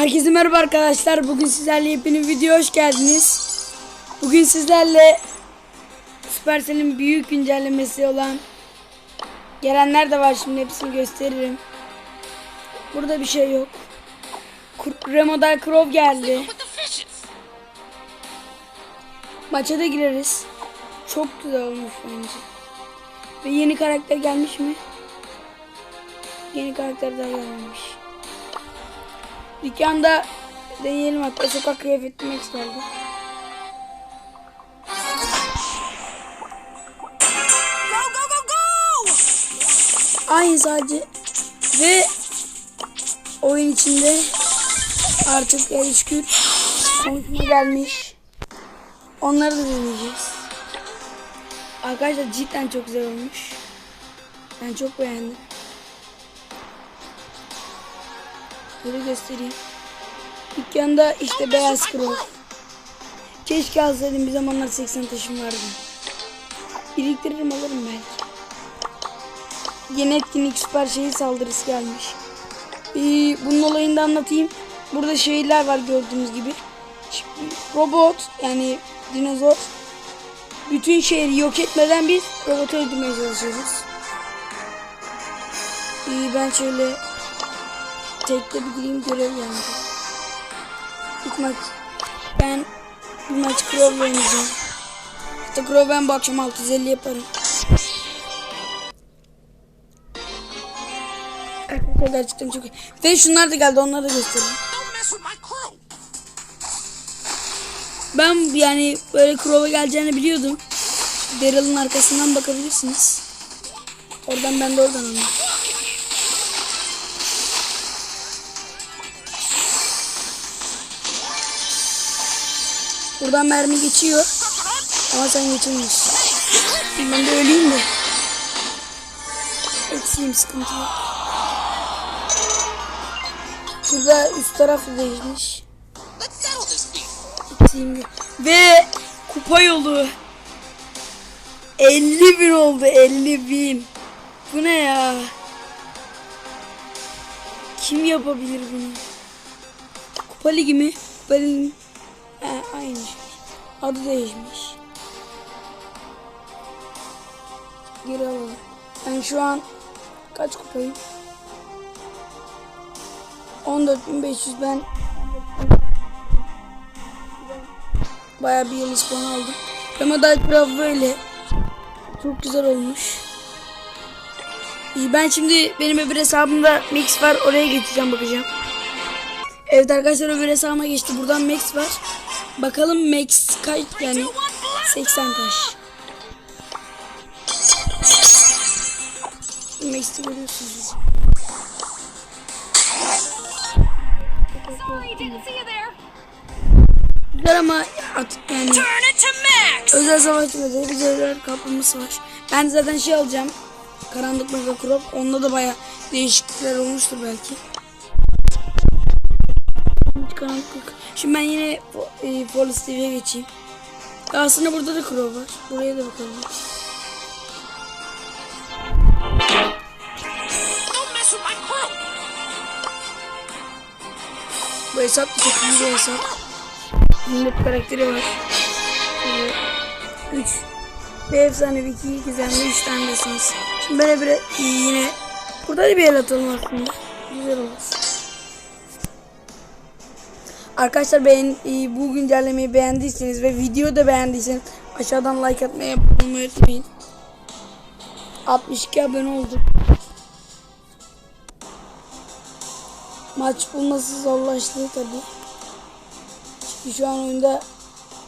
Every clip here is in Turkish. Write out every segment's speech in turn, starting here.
Herkese merhaba arkadaşlar. Bugün sizlerle yepyeni video hoş geldiniz. Bugün sizlerle Supercell'in büyük güncellemesi olan gelenler de var şimdi hepsini gösteririm. Burada bir şey yok. Remodel Crow geldi. Maça da gireriz. Çok güzel olmuş bence. Ve yeni karakter gelmiş mi? Yeni karakter daha gelmemiş. Dükkanda deneyelim hatta sokak kıyafeti Max geldi. Go, go, go, go! Aynı sadece ve oyun içinde artık el şükür konuşma gelmiş. Onları da deneyeceğiz. Arkadaşlar cidden çok güzel olmuş. Ben çok beğendim. Böyle göstereyim. Dükkanda işte beyaz krov. Keşke alsaydım bir zamanlar 80 taşım vardı. Biriktiririm alırım belki. Yeni etkinlik süper şehir saldırısı gelmiş. Ee, bunun olayını da anlatayım. Burada şehirler var gördüğünüz gibi. Şimdi robot yani dinozor bütün şehri yok etmeden biz robotu öldürmeye çalışıyoruz. Ee, ben şöyle tekte bir gireyim görev yani. İlk maç ben bir maç Crow oynayacağım. Hatta Crow ben bu akşam 650 yaparım. Arkadaşlar çok iyi. Ve şunlar da geldi onları da göstereyim. Ben yani böyle Crow'a geleceğini biliyordum. Daryl'ın arkasından bakabilirsiniz. Oradan ben de oradan anladım. Buradan mermi geçiyor. Ama sen geçemiyorsun. Ben de öleyim de. Eksiğim sıkıntı yok. Şurada üst taraf değişmiş. Eksiğim yok. Ve kupa yolu. 50 bin oldu 50 bin. Bu ne ya? Kim yapabilir bunu? Kupa ligi mi? Kupa ligi He, aynı şey. Adı değişmiş. Geri alalım. Ben şu an kaç kupayım? 14.500 ben Bayağı bir yeni spawn aldım. Ramada Craft böyle. Çok güzel olmuş. İyi ben şimdi benim öbür hesabımda Mix var. Oraya geçeceğim bakacağım. Evet arkadaşlar öbür hesabıma geçti. Buradan Max var. Bakalım Max kaç yani 80 taş. Max'i görüyorsunuz. Güzel ama at, yani özel savaş modeli güzeller kaplaması var. Ben zaten şey alacağım. Karanlık Mega Crop. Onda da baya değişiklikler olmuştur belki. Karanlık. Şimdi ben yine e, Forest TV'ye geçeyim. Aslında burada da Crow var. Buraya da bakalım. Bu hesap da çok iyi bir hesap. Millet karakteri var. Şöyle 3 bir efsanevi, iki gizemli, üç tane desans. Şimdi böyle bir yine burada da bir el atalım aslında. Güzel olur. Arkadaşlar beğen, e, bu güncellemeyi beğendiyseniz ve videoyu da beğendiyseniz aşağıdan like atmayı unutmayı unutmayın. 62 abone olduk. Maç bulması zorlaştı tabi. Çünkü şu an oyunda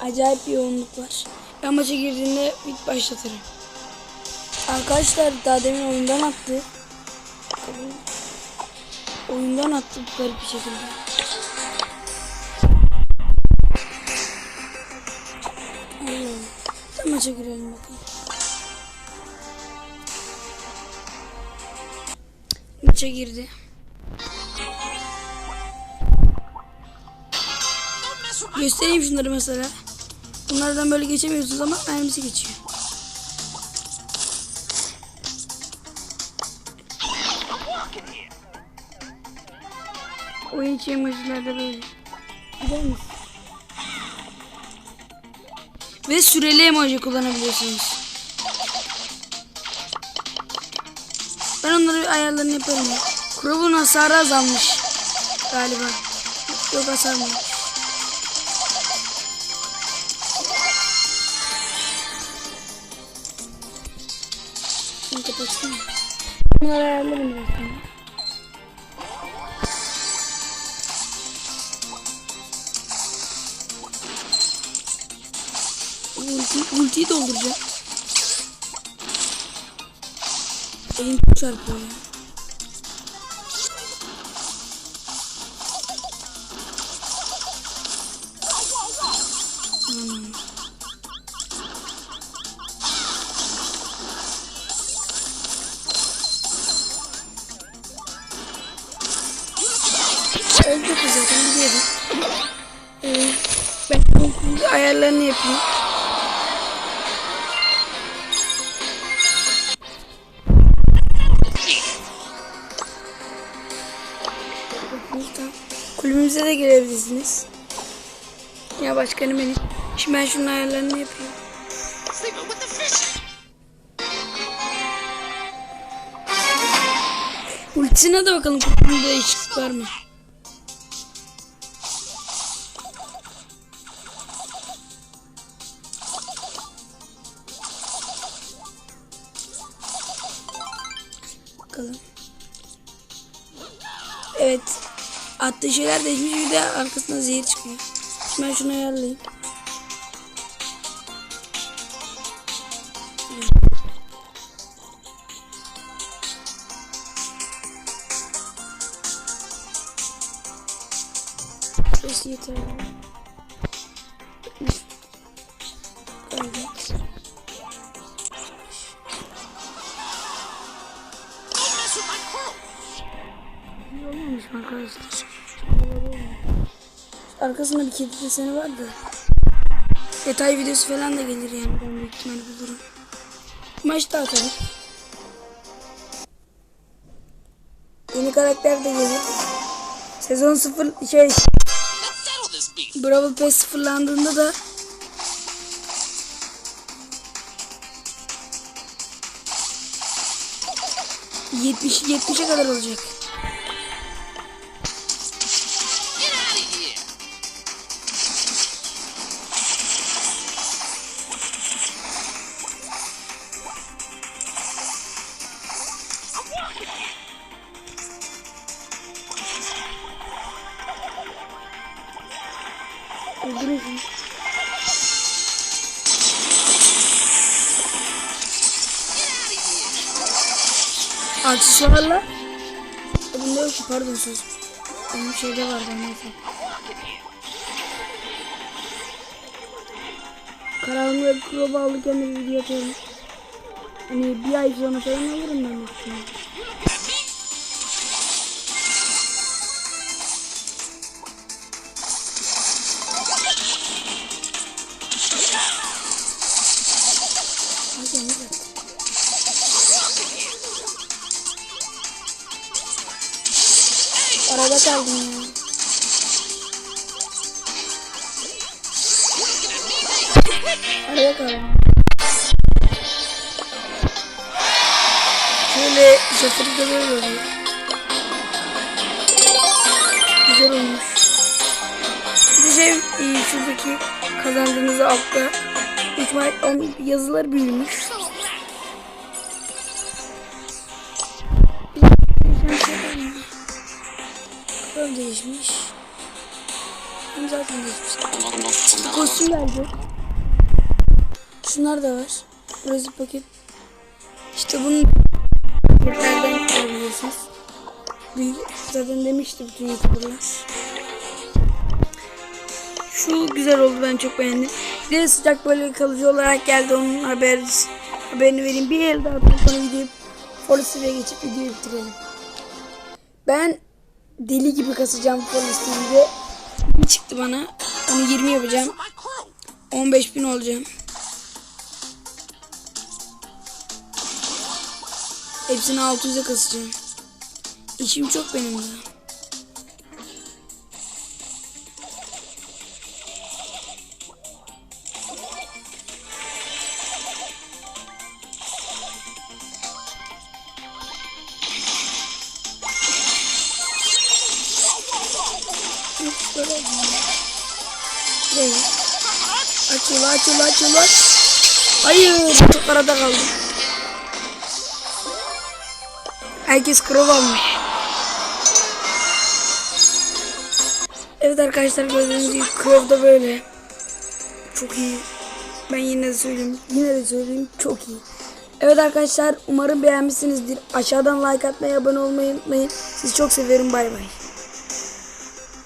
acayip bir yoğunluk var. Ben maça girdiğinde ilk başlatırım. Arkadaşlar daha demin oyundan attı. Oyundan attı garip bir şekilde. Da maça girelim bakalım. Maça girdi. Göstereyim şunları mesela. Bunlardan böyle geçemiyorsunuz ama mermisi geçiyor. oyun içi emojiler de böyle. Gider misin? Ve süreli emoji kullanabiliyorsunuz. Ben onları ayarlarını yaparım. ya. Crow'un hasarı azalmış. Galiba. Yok hasar mı? Şunu kapatsana. Bunları ayarlarım ultiyi dolduracağım. Elim çok çarpıyor ya. Hmm. Öldük zaten biliyorum. Ee, ben ayarlarını yapayım. Kulübümüze de gelebilirsiniz. Ya başkanım benim. Şimdi ben şunun ayarlarını yapayım. Ultisine de bakalım kulübümde değişiklik var mı? Bakalım. Evet. Attığı şeyler değişmiş bir de arkasından zehir çıkıyor. Şimdi ben şunu ayarlayayım. Burası yeter. Arkasında bir kedi deseni var da. Detay videosu falan da gelir yani ben büyük ihtimalle bulurum. Maçta atarım. Yeni karakter de gelir. Sezon 0 şey. Brawl Pass sıfırlandığında da Yetmiş, 70'e kadar olacak. Aksesuarla. Bunda yok ki pardon söz. Benim şeyde var ben neyse. Alırken de bir video atıyorum. Hani bir ay sonra falan alırım ben büyük Arada kaldım ya. Arada kaldım. Şöyle şoförü de böyle oluyor. Güzel olmuş. Bir şey e, şuradaki kazandığınızı altta 3 may on- yazılar büyümüş. Böyle değişmiş. Hem zaten değişmiş. Kostüm geldi. Şunlar da var. Burası paket. İşte bunun paketlerden alabilirsiniz. Büyük, zaten demişti bütün youtuberlar. Şu güzel oldu ben çok beğendim. Bir de sıcak böyle kalıcı olarak geldi onun haber, haberini vereyim. Bir el daha sonra videoyu Forest'e geçip videoyu bitirelim. Ben deli gibi kasacağım Forest'e bir çıktı bana. Onu 20 yapacağım. My crew. 15 bin olacağım. Hepsini 600'e kasacağım. İşim çok benim de. Aç yolu aç yolu aç. Hayır çok arada kaldım. Herkes krov almış. Evet arkadaşlar gördüğünüz gibi krov da böyle. Çok iyi. Ben yine de söyleyeyim. Yine de söyleyeyim. Çok iyi. Evet arkadaşlar umarım beğenmişsinizdir. Aşağıdan like atmayı, abone olmayı unutmayın. Sizi çok seviyorum. Bay bay.